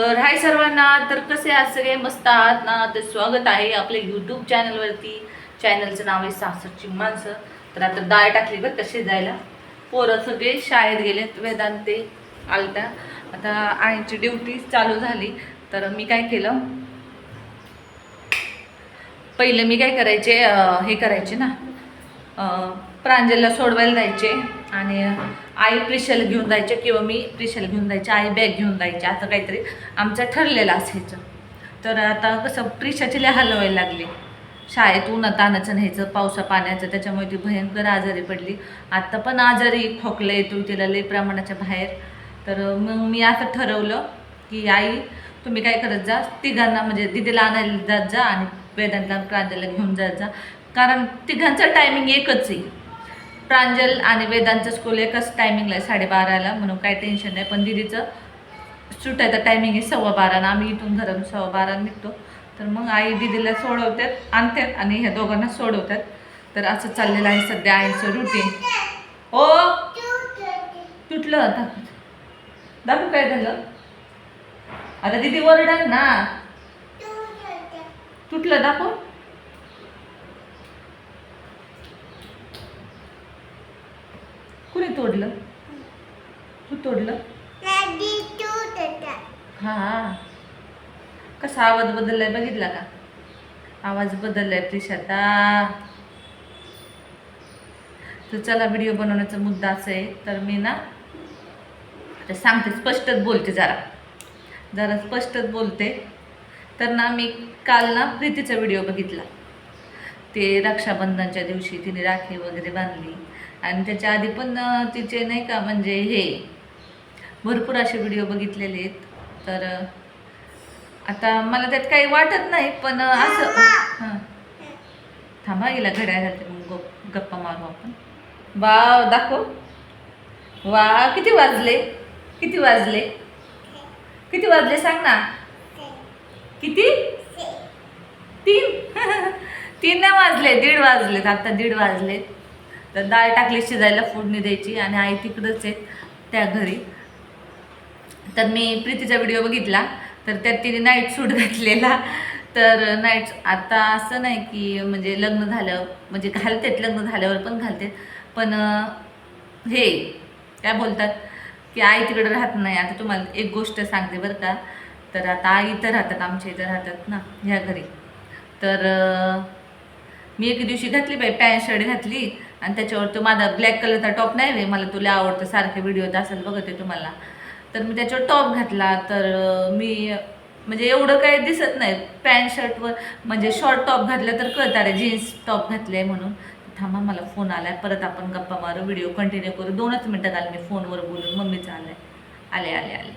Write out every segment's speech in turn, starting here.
तर हाय सर्वांना तर कसे आहात सगळे? मस्त आहात ना? तर स्वागत आहे आपल्या यूट्यूब चॅनलवरती चॅनलचं नाव आहे सासरची माणसं. तर आता डाळ टाकली बरं तसे जायला पोरं सगळे शाळेत गेलेत वेदांते आलत्या आता आईची ड्युटी चालू झाली. तर मी काय केलं? पहिलं मी काय करायचे हे करायचे ना. प्रांजलला सोडवायला जायचे आणि आई प्रिशल घेऊन जायचे किंवा मी प्रिशल घेऊन जायचे आई बॅग घेऊन जायचे असं काहीतरी आमचं ठरलेलं असायचं. तर आता कसं प्रिशाची लय हलवायला लागली. शाळेत उन्हात आणायचं न्यायचं पावसा पाण्याचं त्याच्यामुळे ती भयंकर आजारी पडली. आत्ता पण आजारी खोकलं येतो तिला लई प्रमाणाच्या बाहेर. तर मग मी असं ठरवलं की आई तुम्ही काय करत जा तिघांना म्हणजे दिदीला आणायला जात जा आणि वेदांतला प्रांजलला घेऊन जात जा. कारण तिघांचं टायमिंग एकच आहे. प्रांजल आणि वेदांचं स्कूल एकच टायमिंगला आहे? साडेबाराला. म्हणून काही टेन्शन नाही. पण दिदीचं सुटायचं टायमिंग आहे सव्वा बारानं आम्ही इथून घरून सव्वा बारा निघतो. तर मग आई दिदीला सोडवतात आणतात आणि ह्या दोघांना सोडवतात. तर असं चाललेलं आहे सध्या आईचं रुटीन हो तुटलं. आता दाखव काय झालं. आता दिदी ओरडाल ना. तुटलं. दाखव. कुणी तोडलं? तू तोडलं. हा कसा आवाज बदललाय बघितला का? आवाज बदललाय प्रिशाता तर चला व्हिडिओ बनवण्याचा मुद्दा असा आहे. तर मी ना सांगते स्पष्टच बोलते जरा. जरा स्पष्टच बोलते. तर ना मी काल ना प्रीतीचा व्हिडिओ बघितला. ते रक्षाबंधनच्या दिवशी तिने राखी वगैरे बांधली. आणि त्याच्या आधी पण तिचे नाही का म्हणजे हे भरपूर असे व्हिडिओ बघितलेले आहेत. तर आता मला त्यात काही वाटत नाही पण असं हां. थांबा गेला घड्याळ घालते मग गप- गप्पा मारू आपण. वाव दाखव. वा किती वाजले? किती वाजले? किती वाजले सांग ना. किती? तीन. तीन नाही वाजले दीड वाजलेत. आता दीड वाजलेत. तर डाळ टाकली शिजायला फोडणी द्यायची आणि आई तिकडंच आहे त्या घरी. तर मी प्रीतीचा व्हिडिओ बघितला तर त्यात तिने नाईट सूट घातलेला. तर नाईट आता असं नाही की म्हणजे लग्न झालं म्हणजे घालतेत लग्न झाल्यावर पण घालतेत. पण हे काय बोलतात की आई तिकडं राहत नाही. आता तुम्हाला एक गोष्ट सांगते बरं का. तर आता आई इथं राहतात आमच्या इथं राहतात ना ह्या घरी. तर मी एके दिवशी घातली बाई पॅन्ट शर्ट घातली. आणि त्याच्यावर तो माझा ब्लॅक कलरचा टॉप नाही रे मला तुला आवडतं. सारखे व्हिडिओ असेल बघते तुम्हाला. तर मी त्याच्यावर टॉप घातला तर मी म्हणजे एवढं काही दिसत नाही. पॅन्ट शर्टवर म्हणजे शॉर्ट टॉप घातलं तर कळतं रे जीन्स टॉप घातले म्हणून. थांबा मला फोन आलाय. परत आपण गप्पा मारू व्हिडिओ कंटिन्यू करू. दोनच मिनटात आले मी फोनवर बोलून. मम्मीचा आलं आले आले आले.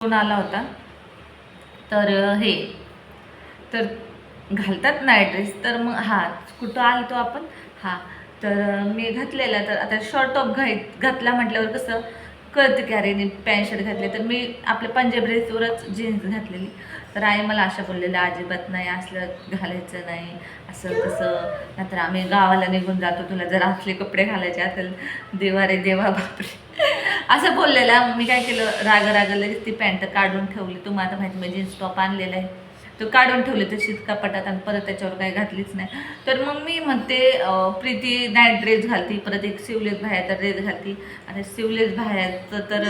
फोन आला होता. तर हे. तर घालतात ना ड्रेस तर मग हां कुठं आलतो आपण? हां तर मी घातलेला तर आता शॉर्ट टॉप घाय घातला म्हटल्यावर कसं? कळतं की अरे पॅन्ट शर्ट घातले. तर मी आपल्या पंजाब ड्रेसवरच जीन्स घातलेली. तर आई मला अशा बोललेल्या अजिबात नाही असलं घालायचं नाही असं तसं. नंतर आम्ही गावाला निघून जातो तुला जर असले कपडे घालायचे असेल देवा रे देवा बापरे. असं बोललेला. मी काय केलं? राग राग लगेच ती पॅन्ट काढून ठेवली. तुम्हाला आता माहिती मी जीन्स टॉप आणलेला आहे. तर काढून ठेवले तशीच शीतकापटात आणि परत त्याच्यावर काही घातलीच नाही. तर मग मी म्हणते प्रीती नाईट ड्रेस घालती परत एक सिवलेस बाह्याचा ड्रेस घालती. आणि सिवलेस बाह्याचं तर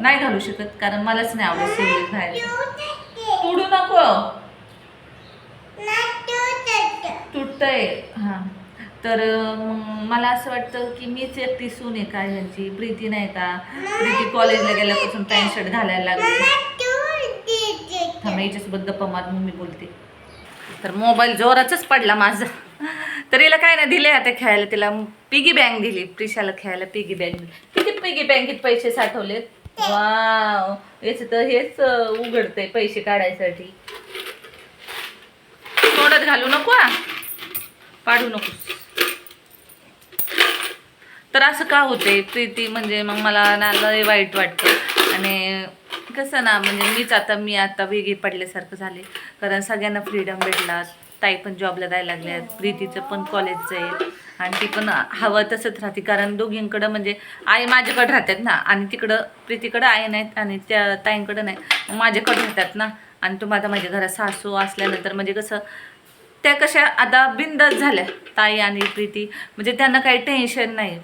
नाही घालू शकत कारण मलाच नाही आवडत सिवलेस बाहेर तोडू नको. तुटतंय. हां. तर मग मला असं वाटतं की मीच एकटी सून आहे का ह्यांची? प्रीती नाही का? प्रीती कॉलेजला गेल्यापासून पॅन्ट शर्ट घालायला लागली. थांबा याच्यासोबत गप्पा मारून मी बोलते. तर मोबाईल जोराचाच पडला माझा. तर हिला काय नाही दिले आता खेळायला तिला पिगी बँक दिली. प्रिशाला खेळायला पिगी बँक दिली. किती पिगी बँकेत पैसे साठवलेत? वाव. याच तर हेच उघडतंय पैसे काढायसाठी. तोंडात घालू नको हा. पाडू नको तर असं का होते प्रीती म्हणजे मग मला ना लय वाईट वाटतं. आणि कसं ना म्हणजे मीच आता मी आता वेगळी पडल्यासारखं झाले. कारण सगळ्यांना फ्रीडम भेटला. ताई पण जॉबला जायला लागल्यात प्रीतीचं पण कॉलेजचं आहे. आणि ती पण हवं तसंच राहते. कारण दोघींकडं म्हणजे आई माझ्याकडे राहतात ना. आणि तिकडं प्रीतीकडं आई नाहीत आणि त्या ताईंकडं नाही. माझ्याकडं माझ्याकडे राहतात ना. आणि तुम्हाला माझ्या घरात सासू असल्यानंतर म्हणजे कसं त्या कशा आता बिंदच झाल्या. ताई आणि प्रीती. म्हणजे त्यांना काही टेन्शन नाही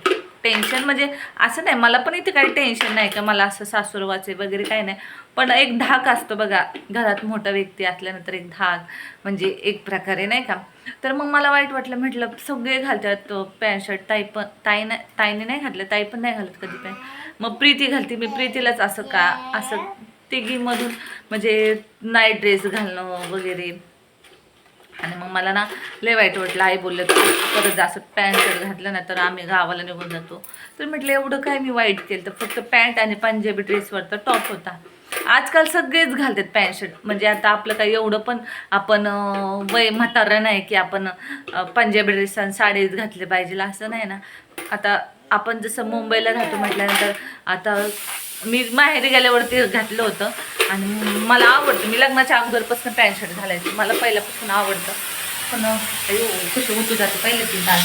टेन्शन म्हणजे असं नाही मला पण इथे काही टेन्शन नाही का मला असं सासूरवाचे वगैरे काही नाही. पण एक धाक असतो बघा घरात मोठा व्यक्ती असल्यानंतर एक धाक म्हणजे एक प्रकारे नाही का? तर मग मला वाईट वाटलं म्हटलं सगळे घालतात पॅन्ट शर्ट ताई पण ताई नाही ताईने नाही घातलं ताई पण नाही घालत कधी पॅन्ट मग प्रीती घालते मी प्रीतीलाच असं का असं तिघीमधून म्हणजे नाईट ड्रेस घालणं वगैरे. आणि मग मला ना लय वाईट वाटलं. आई बोललं तर परत असं पॅन्ट शर्ट घातलं ना तर आम्ही गावाला निघून जातो. तर म्हटलं एवढं काय मी वाईट केलं? तर फक्त पॅन्ट आणि पंजाबी ड्रेसवर तर टॉप होता. आजकाल सगळेच घालतात पॅन्ट शर्ट. म्हणजे आता आपलं काही एवढं पण आपण वय म्हातारं नाही की आपण पंजाबी ड्रेस आणि साडीच घातले पाहिजे असं नाही ना. आता आपण जसं मुंबईला राहतो म्हटल्यानंतर आता मी माहेरी गेल्यावरती घातलं होतं. आणि मला आवडतं. मी लग्नाच्या अगोदरपासून पॅन्ट शर्ट घालायचं. मला पहिल्यापासून आवडतं. पण अयो कशी उतू जाते पहिले ती डाळ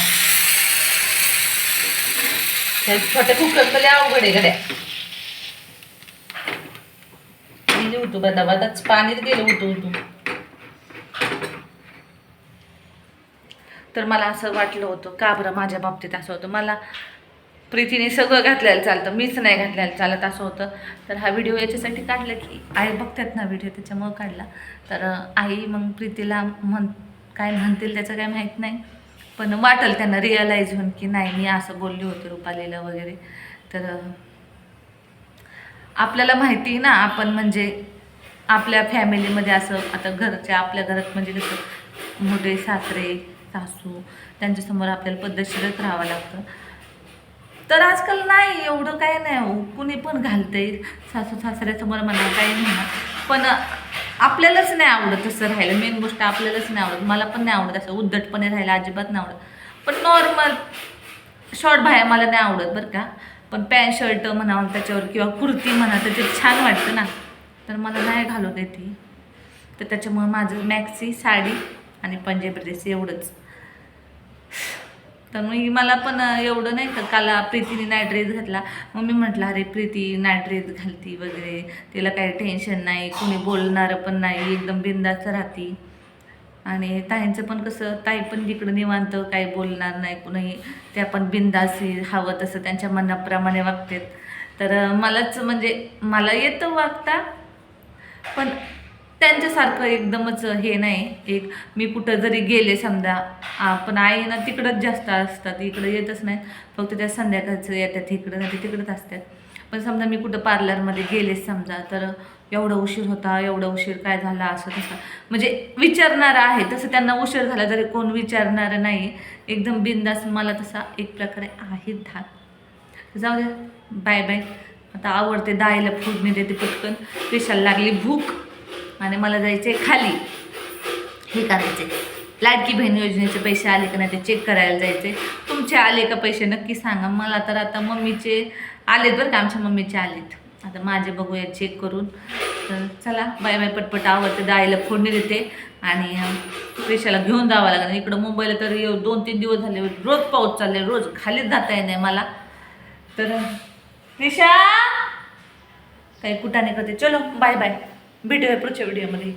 छोट्या कुकर पहिले अवघड आहे गड्या. गेली उतू बदा बदाच पाणीच गेलं उतू उतू. तर मला असं वाटलं होतं का बरं माझ्या बाबतीत असं होतं? मला प्रीतीने सगळं घातलेलं चालतं मीच नाही घातलेलं चालत असं होतं. तर हा व्हिडिओ याच्यासाठी काढला की आई बघतात ना व्हिडिओ त्याच्यामुळं काढला. तर आई मग प्रीतीला म्हण काय म्हणतील त्याचं काय माहीत नाही. पण वाटेल त्यांना रिअलाईज होऊन की नाही मी असं बोलली होती रुपालीला वगैरे. तर आपल्याला माहिती आहे ना आपण म्हणजे आपल्या फॅमिलीमध्ये असं आता घरच्या आपल्या घरात म्हणजे कसं मोठे सासरे सासू त्यांच्यासमोर आपल्याला पद्धतशीरच राहावं लागतं. तर आजकाल नाही एवढं काय नाही हो. कुणी पण घालते सासू सासऱ्यासमोर म्हणा काही म्हणा पण आपल्यालाच नाही आवडत तसं राहायला. मेन गोष्ट आपल्यालाच नाही आवडत. मला पण नाही आवडत असं उद्धटपणे राहायला. अजिबात नाही आवडत. पण नॉर्मल शॉर्ट बाहेर मला नाही आवडत बरं का. पण पॅन्ट शर्ट म्हणा त्याच्यावर किंवा कुर्ती म्हणा त्याच्यात छान वाटतं ना. तर मला नाही घालू देते तर त्याच्यामुळं माझं मॅक्सी साडी आणि पंजाबी ड्रेस एवढंच. तर मग मला पण एवढं नाही का काल प्रीतीने नाईट ड्रेस घातला. मग मी म्हटलं अरे प्रीती नाईट ड्रेस घालती वगैरे. तिला काही टेन्शन नाही कोणी बोलणारं पण नाही एकदम बिंदास्त राहती. आणि ताईंचं पण कसं ताई पण तिकडं निवांत काही बोलणार नाही कुणी त्या पण बिंदासी हवं तसं त्यांच्या मनाप्रमाणे वागतात. तर मलाच म्हणजे मला येतं वागता पण त्यांच्यासारखं एकदमच हे नाही. एक मी कुठं जरी गेले समजा आ, पण आई ना तिकडंच जास्त असतात इकडं येतच नाही. फक्त त्या संध्याकाळचं येतात इकडं नाही तिकडंच असतात. पण समजा मी कुठं पार्लरमध्ये गेले समजा तर एवढा उशीर होता एवढा उशीर काय झाला असं तसं. म्हणजे विचारणारं आहे तसं त्यांना उशीर झाला तरी कोण विचारणारं नाही. एकदम बिंदास मला तसा एक प्रकारे आहे धाक. जाऊ द्या बाय बाय. आता आवडते दायला फोडणी देते पटकन. पेशाला लागली भूक. आणि मला जायचे खाली. हे करायचे लाडकी बहीण योजनेचे पैसे आले का नाही ते चेक करायला जायचे तुमचे आले का पैसे नक्की सांगा. मला तर आता मम्मीचे आलेत बरं का आमच्या मम्मीचे आलेत. आता माझे बघूया चेक करून. तर चला बाय बाय पटपट आवडते दाईला फोडणी देते आणि पेशाला घेऊन जावं लागेल. इकडं मुंबईला तर येऊ दोन तीन दिवस झाले. रोज पाऊस चालले रोज खालीच जाता येत नाही मला. तर रिशा काही कुठं नाही करते चलो बाय बाय. ബിഡ് പേപ്പർ ചെവിടിയാൽ മതി.